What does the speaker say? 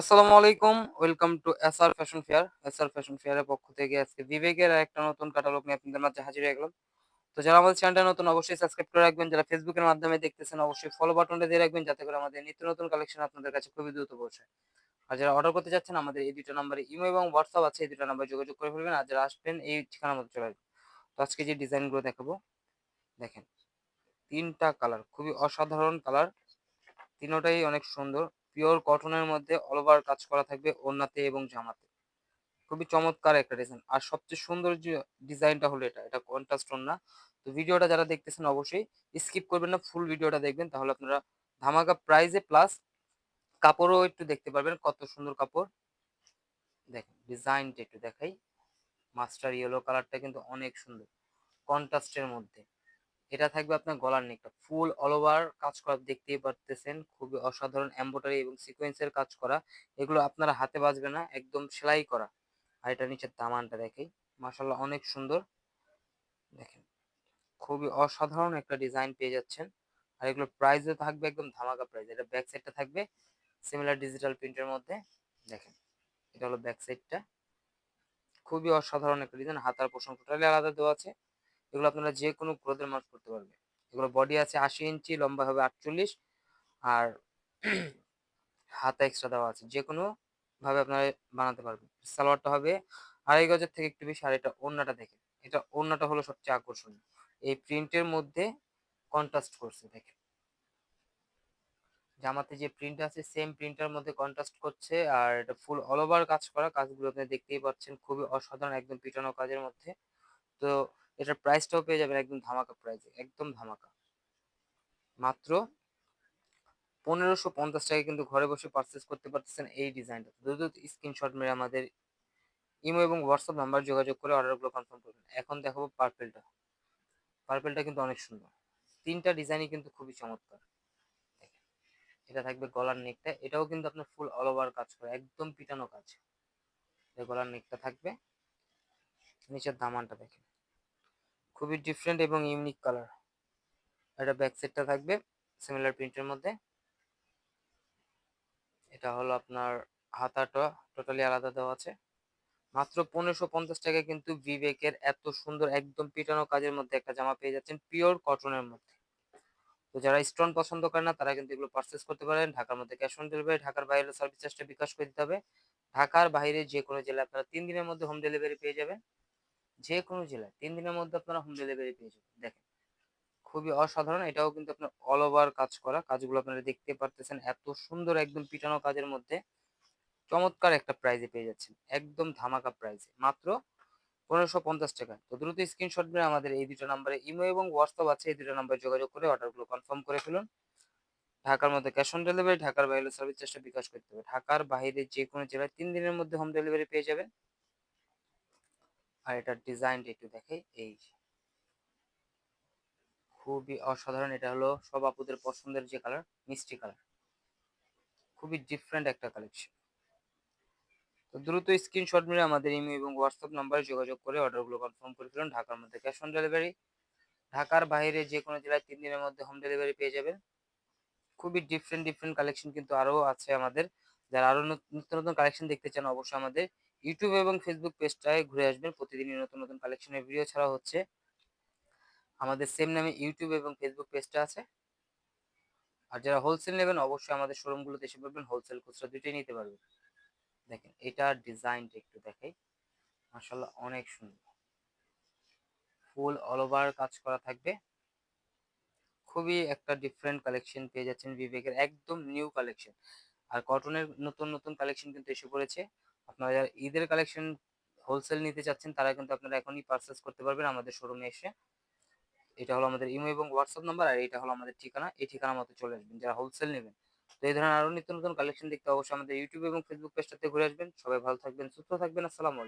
আসসালামু আলাইকুম, welcome to SR fashion fair. SR fashion ফেয়ারের পক্ষ থেকে আজকে বিবেকের একটা নতুন কাটালগ নিয়ে আপনাদের মাঝে হাজির হয়ে গেলাম। তো যারা আমাদের চ্যানেলটা নতুন, অবশ্যই সাবস্ক্রাইব করে রাখবেন। যারা ফেসবুকের মাধ্যমে দেখতেছেন, অবশ্যই ফলো বাটনটা দিয়ে রাখবেন, যাতে করে আমাদের নিত্য নতুন কালেকশন আপনাদের কাছে খুবই দ্রুত পৌঁছায় আর যারা অর্ডার করতে চাচ্ছেন, আমাদের এই দুটো নাম্বারে ইমো এবং হোয়াটসঅ্যাপ আছে, এই দুটো নাম্বারে যোগাযোগ করে ফেলবেন। আর যারা আসবেন, এই ঠিকানার মধ্যে চলে আসবেন। তো আজকে যে ডিজাইনগুলো দেখাবো, দেখেন, তিনটা কালার খুবই অসাধারণ কালার তিনোটাই অনেক সুন্দর। পিওর কটনের মধ্যে অল ওভার কাজ করা থাকবে ওড়নাতে এবং জামাতে। খুবই চমৎকার একটা ডিজাইন আর সবচেয়ে সুন্দর যে ডিজাইনটা হলো এটা এটা কন্ট্রাস্ট ওড়না। তো ভিডিওটা যারা দেখতেছেন অবশ্যই স্কিপ করবেন না ফুল ভিডিওটা দেখবেন। তাহলে আপনারা ধামাকা প্রাইজে প্লাস কাপড়ও একটু দেখতে পারবেন কত সুন্দর কাপড়। দেখেন ডিজাইনটা একটু দেখাই। মাস্টার ইয়েলো কালারটা কিন্তু অনেক সুন্দর। কন্ট্রাস্টের মধ্যে। এটা থাকবে আপনার গলার নেকটা। ফুল অল ওভার কাজ করা দেখতেই পারতেছেন, খুবই অসাধারণ এম্বোটারি এবং সিকোয়েন্সের কাজ করা। এগুলো আপনারা হাতে বাজবে না, একদম সেলাই করা। আর এটা নিচের দামানটা দেখেই মাসাল্লাহ অনেক সুন্দর। দেখেন, খুবই অসাধারণ একটা ডিজাইন পেয়ে যাচ্ছেন। আর এগুলোর প্রাইসও থাকবে একদম ধামাকা প্রাইস এটা ব্যাক সাইডটা থাকবে সিমিলার ডিজিটাল প্রিন্টের মধ্যে। দেখেন, এটা হলো ব্যাক সাইডটা খুবই অসাধারণ একটা ডিজাইন হাতার পোষণ টোটালি আলাদা দেওয়া আছে। এগুলো আপনারা যে কোনো গ্রোথের মানুষ করতে পারবে। এগুলো বডি আছে আশি ইঞ্চি, লম্বা হবে আটচল্লিশ আর হাতা এক্সট্রা দেওয়া আছে। যে কোনো ভাবে আপনারা বানাতে পারবেন। সালোয়ারটা হবে আড়াই গজের থেকে একটু বেশি, আর এটা ওড়নাটা দেখেন। এটা ওড়নাটা হলো সবচেয়ে আকর্ষণীয়। এই প্রিন্টের মধ্যে কন্ট্রাস্ট করছে, দেখেন। জামাতে যে প্রিন্ট আছে সেম প্রিন্টার মধ্যে কন্ট্রাস্ট করছে, আর এটা ফুল অল ওভার কাজ করা। কাজগুলো আপনি দেখতেই পাচ্ছেন, খুবই অসাধারণ, একদম পিটানো কাজের মধ্যে। তো এটার প্রাইসটাও পেয়ে যাবেন একদম ধামাকা প্রাইসে একদম ধামাকা। মাত্র পনেরোশো পঞ্চাশ টাকা কিন্তু ঘরে বসে পারচেস করতে পারতেছেন এই ডিজাইনটা দ্রুত স্ক্রিনশট মেরে আমাদের ইমো এবং হোয়াটসঅ্যাপ নাম্বার যোগাযোগ করে অর্ডারগুলো কনফার্ম করবেন এখন দেখাবো পার্পেলটা পার্পেলটা কিন্তু অনেক সুন্দর। তিনটা ডিজাইনই কিন্তু খুবই চমৎকার। এটা থাকবে গলার নেকটা এটাও কিন্তু আপনার ফুল অল ওভার কাজ করে, একদম পিটানো কাজ। গলার নেকটা থাকবে। নিচের দামানটা দেখেন। খুবই ডিফারেন্ট এবং ইউনিক কালার এটা ব্যাক সাইডটা থাকবে সিমিলার প্রিন্টের মধ্যে। এটা হলো আপনার হাতাটা টোটালি আলাদা দেওয়া আছে। মাত্র পনেরোশো পঞ্চাশ টাকায় কিন্তু বিবেকের এত সুন্দর একদম পিটানো কাজের মধ্যে একটা জামা পেয়ে যাচ্ছেন পিওর কটনের মধ্যে। তো যারা স্টোন পছন্দ করে না, তারা কিন্তু এগুলো পারচেস করতে পারেন। ঢাকার মধ্যে ক্যাশ অন ডেলিভারি ঢাকার বাইরে সার্ভিস চার্জটা বিকাশ করে দিতে হবে। ঢাকার বাইরে যে কোনো জেলায় আপনারা তিন দিনের মধ্যে হোম ডেলিভারি পেয়ে যাবেন। যে কোনো জেলায় তিন দিনের মধ্যে আপনারা হোম ডেলিভারি পেয়ে যাবেন। দেখেন, খুবই অসাধারণ, এটাও কিন্তু আপনার অল ওভার কাজ করা। কাজগুলো আপনারা দেখতে পারতেছেন, এত সুন্দর একদম পিটানো কাজের মধ্যে। চমৎকার একটা প্রাইজে পেয়ে যাচ্ছেন, একদম ধামাকা প্রাইজে মাত্র পনেরোশো পঞ্চাশ টাকা। তো দ্রুত স্ক্রিনশট মেরে আমাদের এই দুটো নাম্বারে ইমো এবং হোয়াটসঅ্যাপ আছে, এই দুটো নাম্বারে যোগাযোগ করে অর্ডারগুলো কনফার্ম করে ফেলুন। ঢাকার মধ্যে ক্যাশ অন ডেলিভারি ঢাকার বাইরে সার্ভিস চেষ্টা বিকাশ করতে হবে। ঢাকার বাইরে যে কোনো জেলায় তিন দিনের মধ্যে হোম ডেলিভারি পেয়ে যাবেন। আর এটার ডিজাইনটা একটু দেখাই এই খুবই অসাধারণ, এটা হলো সব আপুদের পছন্দের যে কালার মিষ্টি কালার খুবই ডিফারেন্ট একটা কালেকশন তো দ্রুত স্ক্রিনশট মেরে আমাদের ইমেল এবং হোয়াটসঅ্যাপ নাম্বারে যোগাযোগ করে অর্ডারগুলো কনফার্ম করে ফেলুন, ঢাকার মধ্যে ক্যাশ অন ডেলিভারি ঢাকার বাইরে যে কোনো জেলায় তিন দিনের মধ্যে হোম ডেলিভারি পেয়ে যাবেন। খুবই ডিফারেন্ট ডিফারেন্ট কালেকশন কিন্তু আরও আছে আমাদের। যারা আরও নতুন নতুন কালেকশন দেখতে চান, অবশ্যই আমাদের ইউটিউব এবং ফেসবুক পেজটায় ঘুরে আসবেন। প্রতিদিনই নতুন নতুন কালেকশনের ভিডিও ছাড়া হচ্ছে। আমাদের সেম নামে ইউটিউব এবং ফেসবুক পেজটা আছে। আর যারা হোলসেল নেবেন, অবশ্যই আমাদের শোরুমগুলোতে এসে পারবেন হোলসেল খুচরা দুটোই নিতে পারবেন। দেখেন এটার ডিজাইনটা একটু দেখাই। মাসাল্লাহ অনেক সুন্দর। ফুল অল ওভার কাজ করা থাকবে। খুবই একটা ডিফারেন্ট কালেকশন পেয়ে যাচ্ছেন বিবেকের। একদম নিউ কালেকশন আর কটনের নতুন নতুন কালেকশন কিন্তু এসে পড়েছে। আপনারা যারা ঈদের কালেকশন হোলসেল নিতে চাচ্ছেন, তারা কিন্তু আপনারা এখনই পারচেস করতে পারবেন আমাদের শোরুমে এসে। এটা হলো আমাদের ইমো এবং হোয়াটসঅ্যাপ নাম্বার আর এটা হলো আমাদের ঠিকানা। এই ঠিকানা মতো চলে আসবেন, যারা হোলসেল নেবেন। তো এই ধরনের আরও নিত্য নতুন কালেকশন দেখতে অবশ্যই আমাদের ইউটিউব এবং ফেসবুক পেজটাতে ঘুরে আসবেন। সবাই ভালো থাকবেন, সুস্থ থাকবেন, আসসালামু আলাইকুম।